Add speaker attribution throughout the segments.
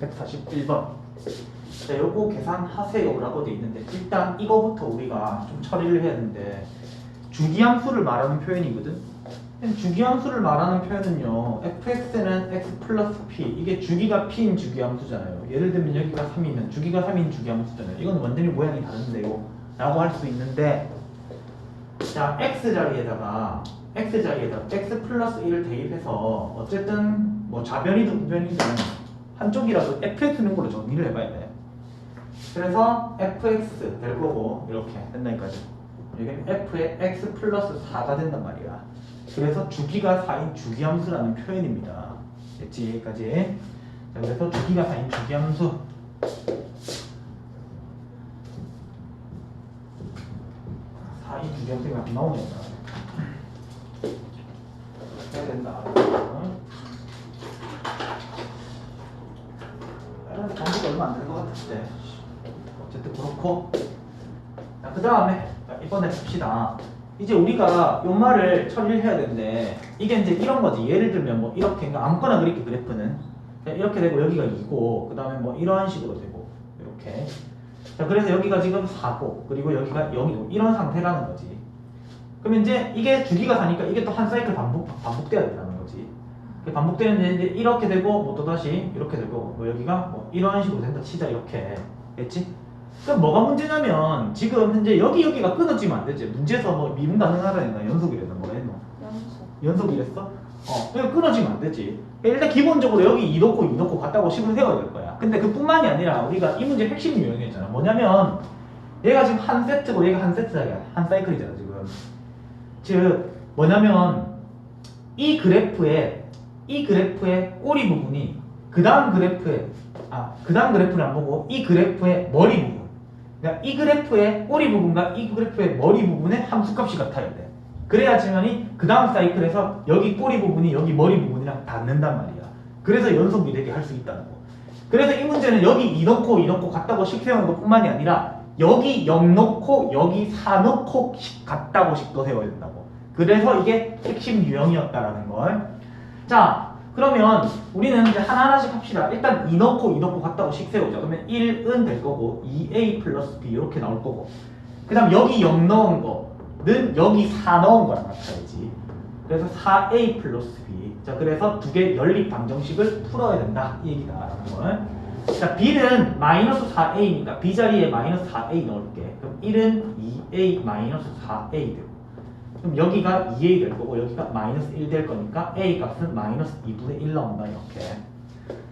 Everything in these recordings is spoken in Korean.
Speaker 1: 141번. 자, 요거 계산하세요라고 돼 있는데 일단 이거부터 우리가 좀 처리를 해야 되는데 주기함수를 말하는 표현이거든. 주기함수를 말하는 표현은요. fx는 x 플러스 p 이게 주기가 p인 주기함수잖아요. 예를 들면 여기가 3이면 주기가 3인 주기함수잖아요. 이건 완전히 모양이 다른데요. 라고 할 수 있는데 자 x 자리에다가 x 자리에다 x 플러스 1을 대입해서 어쨌든 뭐 좌변이든 우변이든 한쪽이라도 fx는 걸로 정리를 해봐야 돼. 그래서 fx 될 거고 이렇게 된다니까요. 여기는 f의 x 플러스 4가 된단 말이야. 그래서 주기가 4인 주기함수라는 표현입니다. 됐지 여기까지. 자, 그래서 주기가 4인 주기함수. 사인 주기함수가 안 나오네. 해야 된다. 안 되는 것 같은데. 어쨌든 그렇고. 자, 그 다음에 이번에 봅시다. 이제 우리가 요 말을 처리를 해야 되는데 이게 이제 이런 거지. 예를 들면 뭐 이렇게 아무거나 그릴게 그래프는 이렇게 되고 여기가 2고 그 다음에 뭐 이런 식으로 되고 이렇게. 자 그래서 여기가 지금 4고 그리고 여기가 0이고 이런 상태라는 거지. 그러면 이제 이게 주기가 사니까 이게 또 한 사이클 반복 반복돼야 된다는 반복되는데 이제 이렇게 되고 뭐 또 다시 이렇게 되고 뭐 여기가 뭐 이런 식으로 된다 치자 이렇게. 됐지? 그럼 뭐가 문제냐면 지금 현재 여기 여기가 끊어지면 안 되지. 문제에서 뭐 미분 가능하다니까 연속이래서 뭐 했노?
Speaker 2: 연속.
Speaker 1: 연속이랬어? 어, 그냥 끊어지면 안 되지. 일단 기본적으로 여기 2 넣고 2 넣고 같다고 식을 세워야 될 거야. 근데 그뿐만이 아니라 우리가 이 문제 핵심 유형이었잖아. 뭐냐면 얘가 지금 한 세트고 얘가 한 세트야. 한 사이클이잖아 지금. 즉 뭐냐면 이 그래프의 이 그래프의 꼬리 부분이 그 다음 그래프의 아 그 다음 그래프를 안 보고 이 그래프의 머리 부분. 그러니까 이 그래프의 꼬리 부분과 이 그래프의 머리 부분의 함수값이 같아야 돼. 그래야지만이 그 다음 사이클에서 여기 꼬리 부분이 여기 머리 부분이랑 닿는단 말이야. 그래서 연속 미래기 할 수 있다는 거. 그래서 이 문제는 여기 2 넣고 2 넣고 같다고 식 세우는 것 뿐만이 아니라 여기 0 넣고 여기 4 넣고 식 같다고 식도 세워야 된다고. 그래서 이게 핵심 유형이었다라는 걸. 자, 그러면 우리는 이제 하나하나씩 합시다. 일단 2 넣고 2 넣고 같다고 식 세우자. 그러면 1은 될 거고 2a 플러스 b 이렇게 나올 거고 그 다음 여기 0 넣은 거는 여기 4 넣은 거랑 같아야지. 그래서 4a 플러스 b. 자, 그래서 두 개 연립 방정식을 풀어야 된다. 이 얘기다 라는 걸. 자, b는 마이너스 4a니까 b 자리에 마이너스 4a 넣을게. 그럼 1은 2a 마이너스 4a 되고 그럼 여기가 2a 될 거고 여기가 마이너스 1 될 거니까 a 값은 마이너스 2분의 1 나온다 이렇게.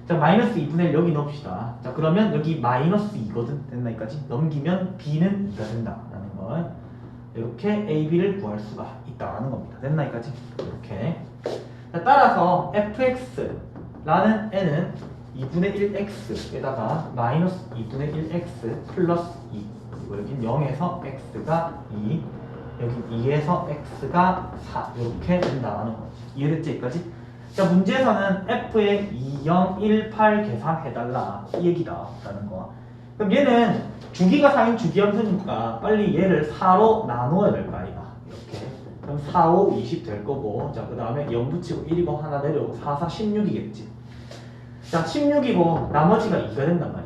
Speaker 1: 자 마이너스 2분의 1 여기 넣읍시다. 자 그러면 여기 마이너스 2거든 됐나 여기까지? 넘기면 b는 2가 된다 라는 걸 이렇게 a, b를 구할 수가 있다는 겁니다. 됐나 여기까지? 이렇게. 자, 따라서 fx라는 n은 2분의 1x에다가 마이너스 2분의 1x 플러스 2 그리고 여긴 0에서 x가 2 여기 2에서 x가 4 이렇게 된다는 거지. 이해됐지 여기까지? 자 문제에서는 f의 2, 0, 1, 8 계산해달라. 이 얘기다 라는 거 그럼 얘는 주기가 4인 주기함수니까 빨리 얘를 4로 나누어야 될 거 아이가 이렇게. 그럼 4, 5, 20 될 거고. 자그 다음에 0 붙이고 1이고 하나 내려오고 4, 4, 16이겠지. 자 16이고 나머지가 2가 된단 말이야. 자,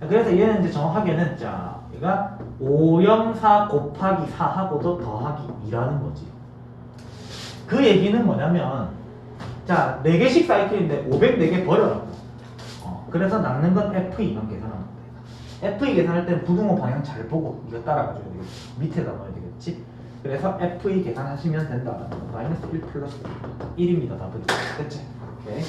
Speaker 1: 그래서 얘는 이제 정확하게는 자 얘가 504 곱하기 4하고도 더하기 2라는 거지. 그 얘기는 뭐냐면 자 4개씩 사이클인데 504개 버려라고. 어, 그래서 남는 건 F2만 계산하면 돼. F2 계산할 때는 부등호 방향 잘 보고 이거 따라가줘야 되겠지. 밑에다 넣어야 되겠지. 그래서 F2 계산하시면 거. 마이너스 1 플러스 1입니다. 답은. 됐지? 오케이.